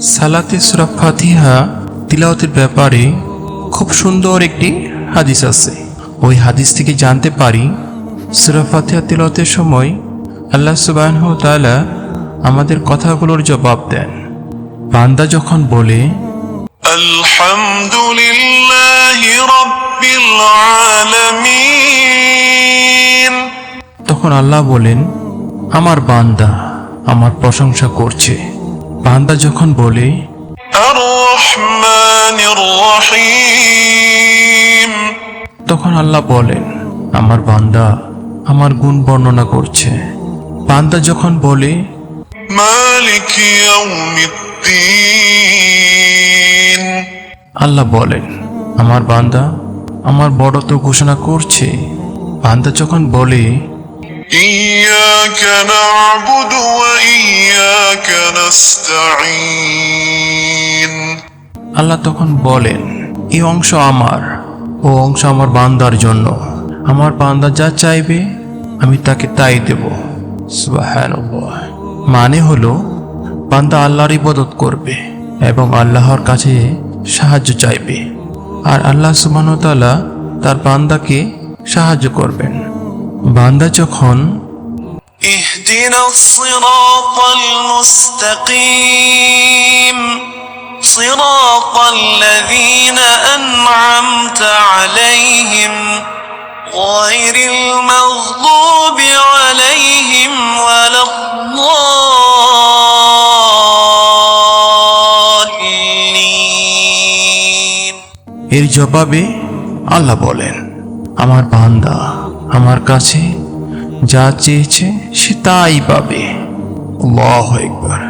সালাতে সুরা ফাতিহা তিলাওতের ব্যাপারে খুব সুন্দর একটি হাদিস আছে। ওই হাদিস থেকে জানতে পারি সুরা ফাতিহা তিলাওতের সময় আল্লাহ সুবাহ তালা আমাদের কথাগুলোর জবাব দেন। বান্দা যখন বলে তখন আল্লাহ বলেন আমার বান্দা আমার প্রশংসা করছে। বান্দা যখন বলে তখন আল্লাহ বলেন আমার বান্দা আমার গুণ বর্ণনা করছে। বান্দা যখন বলে আল্লাহ বলেন আমার বান্দা আমার বড় তো ঘোষণা করছে। বান্দা যখন বলে إياك نعبد وإياك نستعين আল্লাহ তখন বলেন এই অংশ আমার ও অংশ আমার বান্দার জন্য আমার বান্দা যা চাইবে আমি তাকে তাই দেব সুবহানাল্লাহ। মানে হলো বান্দা আল্লাহর ইবাদত করবে এবং আল্লাহর কাছে সাহায্য চাইবে আর আল্লাহ সুবহানাহু তার বান্দাকে সাহায্য করবেন বান্দা যখন اهدنا الصراط المستقيم صراط الذين أنعمت عليهم غير المغضوب عليهم ولا الضالين এর জবাবে আল্লাহ বলেন আমার বান্দা আমার কাছে যা চেয়েছে সে তাই পাবে। আল্লাহু আকবার।